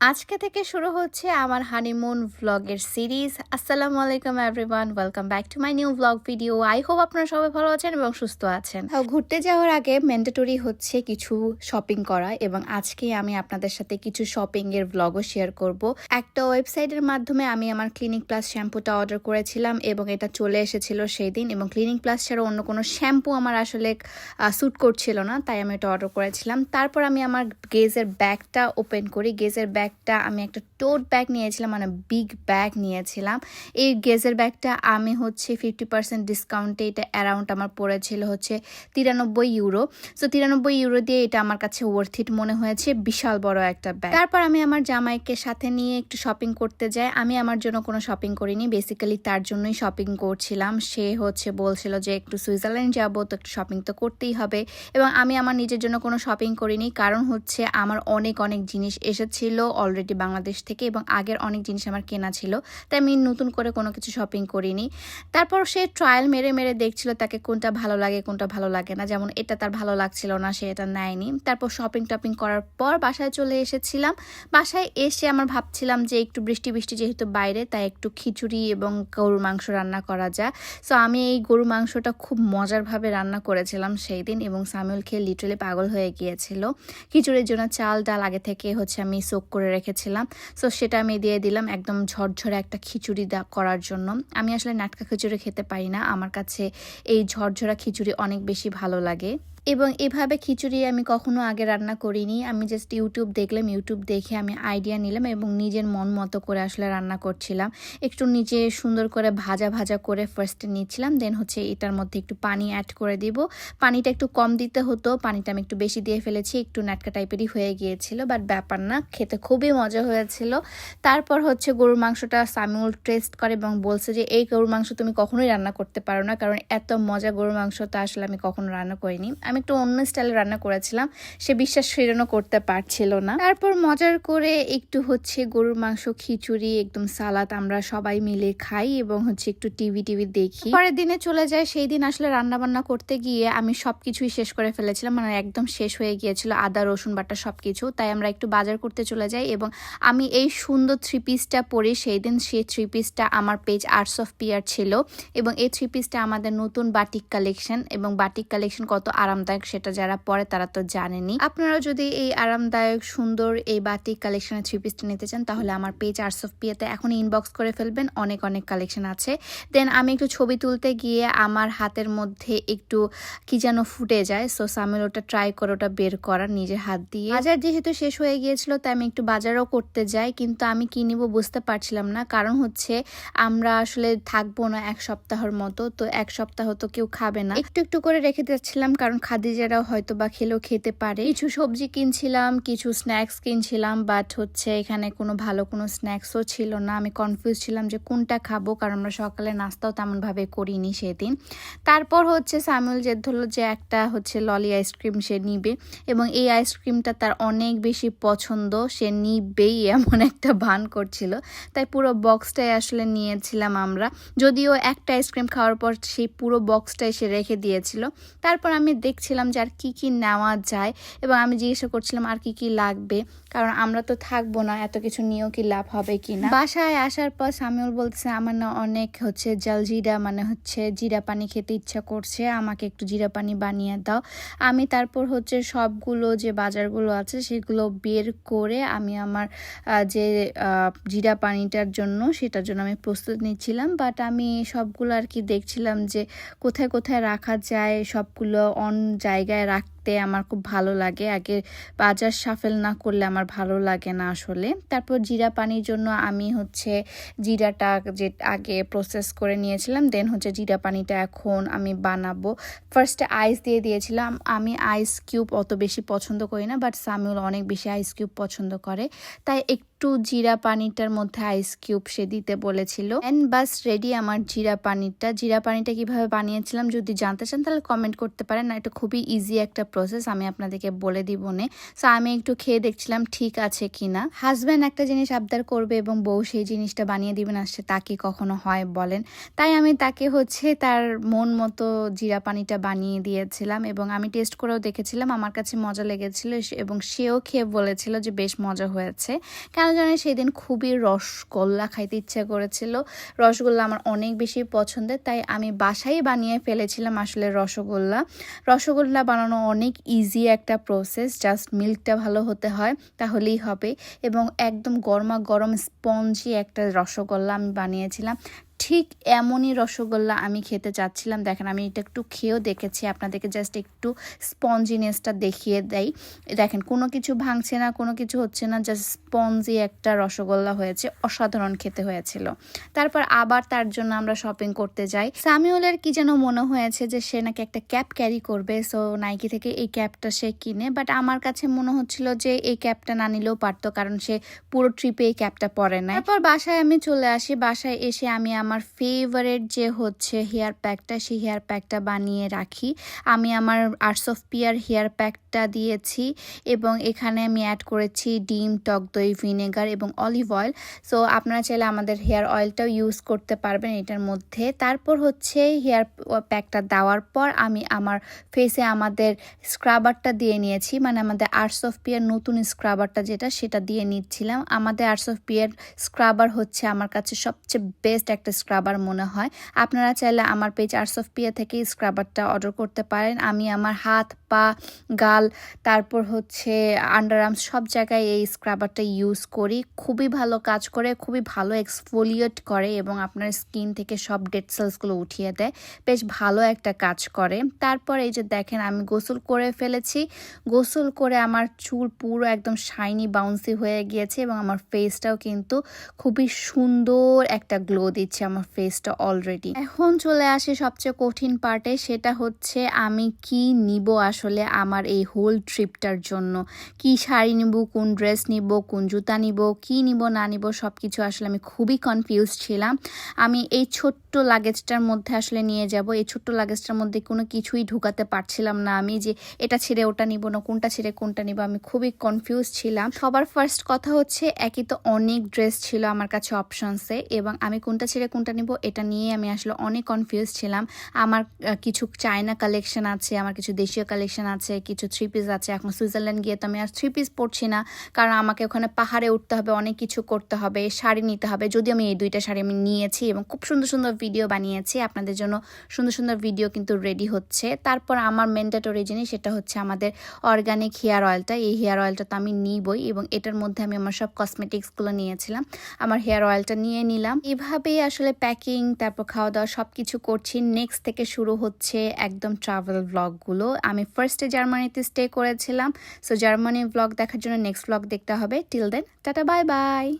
আজকে থেকে শুরু হচ্ছে আমার হানিমুন ভ্লগের সিরিজ আসসালামু আলাইকুম everyone welcome back to my new vlog video I hope আপনারা সবাই ভালো আছেন এবং সুস্থ আছেন। ঘুরতে যাওয়ার আগে ম্যান্ডেটরি হচ্ছে কিছু শপিং করা এবং আজকে আমি আপনাদের সাথে কিছু শপিং এর ভ্লগও শেয়ার করব। একটা ওয়েবসাইটের মাধ্যমে আমি আমার ক্লিনিক প্লাস শ্যাম্পুটা অর্ডার করেছিলাম এবং এটা চলে এসেছিল সেই দিন এবং ক্লিনিক প্লাস ছাড়া অন্য কোনো শ্যাম্পু আমার আসলে স্যুট করছিল না, তাই আমি এটা অর্ডার করেছিলাম। তারপর আমি আমার গেজের ব্যাগটা ওপেন করি। গেজের ব্যাগটা আমি একটা টোট ব্যাগ নিয়েছিলাম মানে বিগ ব্যাগ নিয়েছিলাম। এই গেজের ব্যাগটা আমি হচ্ছে ফিফটি পার্সেন্ট ডিসকাউন্টে এটা অ্যারাউন্ড আমার পড়েছিল হচ্ছে তিরানব্বই ইউরো সো তিরানব্বই ইউরো দিয়ে এটা আমার কাছে ওয়ার্থ ইট মনে হয়েছে, বিশাল বড় একটা ব্যাগ তারপর আমি আমার জামাইকে সাথে নিয়ে একটু শপিং করতে যাই। আমি আমার জন্য কোনো শপিং করিনি বেসিক্যালি তার জন্যই শপিং করছিলাম। সে হচ্ছে বলছিল যে একটু সুইজারল্যান্ড যাব, তো একটু শপিং তো করতেই হবে। এবং আমি আমার নিজের জন্য কোনো শপিং করিনি, কারণ হচ্ছে আমার অনেক অনেক জিনিস এসেছিল অলরেডি বাংলাদেশ থেকে এবং আগের অনেক জিনিস আমার কেনা ছিল। তাই আমি নতুন করে কোনো কিছু শপিং করিনি। তারপর সে ট্রায়াল মেরে মেরে দেখছিল তাকে কোনটা ভালো লাগে, কোনটা ভালো লাগে না। যেমন এটা তার ভালো লাগছিল না, সে এটা নেয়নি। তারপর শপিং টপিং করার পর বাসায় চলে এসেছিলাম। বাসায় এসে আমার ভাবছিলাম যে একটু বৃষ্টি বৃষ্টি যেহেতু বাইরে, তাই একটু খিচুড়ি এবং গরুর মাংস রান্না করা যায়। সো আমি এই গরুর মাংসটা খুব মজারভাবে রান্না করেছিলাম সেই দিন এবং সামিউল খেয়ে লিটারেলি পাগল হয়ে গিয়েছিল। খিচুড়ির জন্য চাল ডাল আগে থেকে হচ্ছে আমি সোক করে রেখেছিলাম। সো সেটা আমি দিয়ে দিলাম একদম ঝরঝরে একটা খিচুড়ি দা করার জন্য। আমি আসলে নাটকা খিচুড়ি খেতে পারি না। আমার কাছে এই ঝরঝরা খিচুড়ি অনেক বেশি ভালো লাগে। এবং এভাবে খিচুড়ি আমি কখনো আগে রান্না করিনি। আমি জাস্ট ইউটিউব দেখলাম ইউটিউব দেখে আমি আইডিয়া নিলাম এবং নিজের মন মতো করে আসলে রান্না করছিলাম। একটু নিজে সুন্দর করে ভাজা ভাজা করে ফার্স্টে নিচ্ছিলাম দেন হচ্ছে এটার মধ্যে একটু পানি অ্যাড করে দিব। পানিটা একটু কম দিতে হতো, পানিটা আমি একটু বেশি দিয়ে ফেলেছি, একটু নাটকা টাইপেরই হয়ে গিয়েছিল বাট ব্যাপার না, খেতে খুবই মজা হয়েছিল। তারপর হচ্ছে গরুর মাংসটা সামিউল টেস্ট করে এবং বলছে যে, এই গরুর মাংস তুমি কখনোই রান্না করতে পারো না, কারণ এত মজা গরুর মাংস মাংসটা আসলে আমি কখনো রান্না করিনি। আমি একটু অন্য স্টাইলে রান্না করেছিলাম, সে বিশ্বাস ফেরানো করতে পারছিল না। তারপর মজার করে একটু হচ্ছে গরুর মাংস, খিচুড়ি, একদম সালাদ আমরা সবাই মিলে খাই এবং হচ্ছে একটু টিভি টিভি দেখি। পরের দিনে চলে যায়, সেই দিন আসলে রান্না বান্না করতে গিয়ে আমি সবকিছুই শেষ করে ফেলেছিলাম মানে একদম শেষ হয়ে গিয়েছিল আদা, রসুন, বাটা সবকিছু। তাই আমরা একটু বাজার করতে চলে যাই এবং আমি এই সুন্দর থ্রি পিসটা পরে সেই দিন সেই থ্রি পিসটা আমার পেজ আর্টস অফ পিয়ার ছিল এবং এই থ্রি পিসটা আমাদের নতুন বাটিক কালেকশন এবং বাটিক কালেকশন কত আরামদায়ক সেটা যারা পরে তারা তো জানেনি। আপনারা যদি এই আরামদায়ক, সুন্দর এই বাটিক কালেকশনের থ্রি পিসটা নিতে চান, তাহলে আমার পেজ আর্টস অফ পিয়াতে এখন ইনবক্স করে ফেলবেন। অনেক অনেক কালেকশন আছে। দেন আমি একটু ছবি তুলতে গিয়ে আমার হাতের মধ্যে একটু কি যেন ফুটে যায় সো সামিল ওটা ট্রাই করে ওটা বের করা নিজের হাত দিয়ে। বাজার যেহেতু শেষ হয়ে গিয়েছিল, তাই আমি একটু বাজারও করতে যাই, কিন্তু আমি কি নিব বুঝতে পারছিলাম না। কারণ হচ্ছে আমরা আসলে থাকব না এক সপ্তাহের মতো, তো এক সপ্তাহ তো কেউ খাবে না। একটু একটু করে রেখে দিচ্ছিলাম কারণ খাদিজারাও হয়তো বা খেলেও খেতে পারে। কিছু সবজি কিনছিলাম, কিছু স্ন্যাক্স কিনছিলাম বাট হচ্ছে এখানে কোনো ভালো কোনো স্ন্যাক্সও ছিল না। আমি কনফিউজ ছিলাম যে কোনটা খাব, কারণ আমরা সকালে নাস্তাও তেমনভাবে করিনি সেদিন। তারপর হচ্ছে সামিউল জেদ ধরলো যে একটা হচ্ছে ললি আইসক্রিম সে নিবে এবং এই আইসক্রিমটা তার অনেক বেশি পছন্দ। সে নিবেই এমন একটা ভান করছিল। তাই পুরো বক্সটাই আসলে নিয়েছিলাম আমরা। যদিও একটা আইসক্রিম খাওয়ার পর সেই পুরো বক্সটাই সে রেখে দিয়েছিল। তারপর আমি দেখছিলাম যে আর কী কী নেওয়া যায় এবং আমি জিজ্ঞাসা করছিলাম আর কি কি লাগবে। কারণ আমরা তো থাকব না, এত কিছু নিয়েও কি লাভ হবে কি না? বাসায় আসার পর সামিউল বলতেছে আমার না অনেক হচ্ছে জল জিরা মানে হচ্ছে জিরা পানি খেতে ইচ্ছা করছে, আমাকে একটু জিরা পানি বানিয়ে দাও। আমি তারপর হচ্ছে সবগুলো যে বাজারগুলো আছে সেগুলো বের করে আমি আমার যে জিরা পানিটার জন্য সেটার জন্য আমি প্রস্তুত নিচ্ছিলাম। বাট আমি সবগুলো আর কি দেখছিলাম যে কোথায় কোথায় রাখা যায়, সবগুলো অন জায়গায় রাখ দেখতে আমার খুব ভালো লাগে। আগে বাজার সাফেল না করলে আমার ভালো লাগে না আসলে। তারপর জিরা পানির জন্য আমি হচ্ছে জিরাটা যে আগে প্রসেস করে নিয়েছিলাম দেন হচ্ছে জিরা পানিটা এখন আমি বানাবো। ফার্স্টে আইস দিয়ে দিয়েছিলাম। আমি আইস কিউব অত বেশি পছন্দ করি না বাট সামিউল অনেক বেশি আইস কিউব পছন্দ করে। তাই একটু জিরা পানিটার মধ্যে আইস কিউব সে দিতে বলেছিল। এন্ড বাস রেডি আমার জিরা পানিটা। জিরা পানিটা কীভাবে বানিয়েছিলাম যদি জানতে চান তাহলে কমেন্ট করতে পারেন। না, এটা খুবই ইজি একটা প্রসেস আমি আপনাদেরকে বলে দিব নে। সো আমি একটু খেয়ে দেখছিলাম ঠিক আছে কিনা। হাজব্যান্ড একটা জিনিস আবদার করবে এবং বউ সেই জিনিসটা বানিয়ে দিবেন আসছে তা কি কখনো হয় বলেন। তাই আমি তাকে হচ্ছে তার মন মতো জিরা পানিটা বানিয়ে দিয়েছিলাম এবং আমি টেস্ট করেও দেখেছিলাম, আমার কাছে মজা লেগেছিল এবং সেও খেয়ে বলেছিল যে বেশ মজা হয়েছে। কেন জানি সেদিন খুবই রসগোল্লা খাইতে ইচ্ছা করেছিল। রসগোল্লা আমার অনেক বেশি পছন্দের, তাই আমি বাসায় বানিয়ে ফেলেছিলাম আসলে রসগোল্লা। রসগোল্লা বানানো অনেক ইজি একটা প্রসেস জাস্ট মিল্কটা ভালো হতে হয়, তাহলেই হবে। এবং একদম গরমা গরম স্পঞ্জি একটা রসগোল্লা আমি বানিয়েছিলাম। ঠিক এমনই রসগোল্লা আমি খেতে চাচ্ছিলাম। দেখেন, আমি এটা একটু খেয়েও দেখেছি। আপনাদেরকে জাস্ট একটু স্পঞ্জিনেসটা দেখিয়ে দেই। দেখেন, কোনো কিছু ভাঙছে না, কোনো কিছু হচ্ছে না জাস্ট স্পঞ্জি একটা রসগোল্লা হয়েছে, অসাধারণ খেতে হয়েছিল। তারপর আবার তার জন্য আমরা শপিং করতে যাই। সামিউলের কি যেন মনে হয়েছে যে সে নাকি একটা ক্যাপ ক্যারি করবে সো নাইকি থেকে এই ক্যাপটা সে কিনে। বাট আমার কাছে মনে হচ্ছিল যে এই ক্যাপটা না নিলেও পারতো, কারণ সে পুরো ট্রিপে এই ক্যাপটা পরে না তারপর বাসায় আমি চলে আসি। বাসায় এসে আমি আমার ফেভারেট যে হচ্ছে হেয়ার প্যাকটা সেই হেয়ার প্যাকটা বানিয়ে রাখি। আমি আমার আর্টস অফ পিয়ার হেয়ার প্যাকটা দিয়েছি এবং এখানে আমি অ্যাড করেছি ডিম, টক দই ভিনেগার এবং অলিভ অয়েল সো আপনারা চাইলে আমাদের হেয়ার অয়েলটাও ইউজ করতে পারবেন এটার মধ্যে। তারপর হচ্ছে হেয়ার প্যাকটা দেওয়ার পর আমি আমার ফেসে আমাদের স্ক্রাবারটা দিয়ে নিয়েছি। মানে আমাদের আর্টস অফ পিয়ার নতুন স্ক্রাবারটা যেটা, সেটা দিয়ে নিচ্ছিলাম। আমাদের আর্টস অফ পিয়ার স্ক্রাবার হচ্ছে আমার কাছে সবচেয়ে বেস্ট একটা স্ক্রাবার মনে হয়। আপনারা চাইলে আমার পেজ আর্টস অফ পিয়া থেকে স্ক্রাবারটা অর্ডার করতে পারেন। আমি আমার হাত, পা, গাল, তারপর হচ্ছে আর্মস সব জায়গায় এই স্ক্রাবারটা ইউজ করি। খুবই ভালো কাজ করে, খুবই ভালো এক্সফোলিয়েট করে এবং আপনার স্কিন থেকে সব ডেড সেলসগুলো উঠিয়ে দেয়। বেশ ভালো একটা কাজ করে। তারপর এই যে দেখেন, আমি গোসল করে ফেলেছি। গোসল করে আমার চুল পুরো একদম শাইনি বাউন্সি হয়ে গিয়েছে এবং আমার ফেসটাও কিন্তু খুবই সুন্দর একটা গ্লো দিচ্ছে আমার ফেসটা অলরেডি এখন চলে আসে সবচেয়ে কঠিন পার্টে সেটা হচ্ছে আমি কি নিব আসলে আমার এই হোল ট্রিপটার জন্য। কি শাড়ি নিব, কোন ড্রেস নিব, কোন জুতা নিব, কি নিব, না নিব সব কিছু আসলে আমি খুবই কনফিউজ ছিলাম। আমি এই ছোট্ট লাগেজটার মধ্যে আসলে নিয়ে যাব। এই ছোট্ট লাগেজটার মধ্যে কোনো কিছুই ঢুকাতে পারছিলাম না আমি যে এটা ছেড়ে ওটা নিব না, কোনটা ছেড়ে কোনটা নিব, আমি খুবই কনফিউজ ছিলাম। সবার ফার্স্ট কথা হচ্ছে, একই তো অনেক ড্রেস ছিল আমার কাছে অপশনসে এবং আমি কোনটা ছেড়ে কোনটা নিব এটা নিয়ে আমি আসলে অনেক কনফিউজ ছিলাম। আমার কিছু চায়না কালেকশন আছে, আমার কিছু দেশীয় কালেকশন আছে, কিছু থ্রি পিস আছে। এখন সুইজারল্যান্ড গিয়ে তো আমি আর থ্রি পিস পরছি না, কারণ আমাকে ওখানে পাহাড়ে উঠতে হবে, অনেক কিছু করতে হবে, শাড়ি নিতে হবে। যদি আমি এই দুইটা শাড়ি আমি নিয়েছি এবং খুব সুন্দর সুন্দর ভিডিও বানিয়েছি, আপনাদের জন্য সুন্দর সুন্দর ভিডিও কিন্তু রেডি হচ্ছে। তারপর আমার ম্যান্ডেটরি জিনিস সেটা হচ্ছে আমাদের অর্গানিক হেয়ার অয়েলটা এই হেয়ার অয়েলটা তো আমি নিবই এবং এটার মধ্যে আমি আমার সব কসমেটিক্সগুলো নিয়েছিলাম। আমার হেয়ার অয়েলটা নিয়ে নিলাম। এভাবেই আসলে প্যাকিং তারপর খাওয়া দাওয়া সব কিছু করছি। নেক্সট থেকে শুরু হচ্ছে একদম ট্রাভেল ব্লগগুলো আমি ফার্স্টে জার্মানিতে স্টে করেছিলাম। সো জার্মানি ব্লগ দেখার জন্য নেক্সট ব্লগ দেখতে হবে। Till then tata bye bye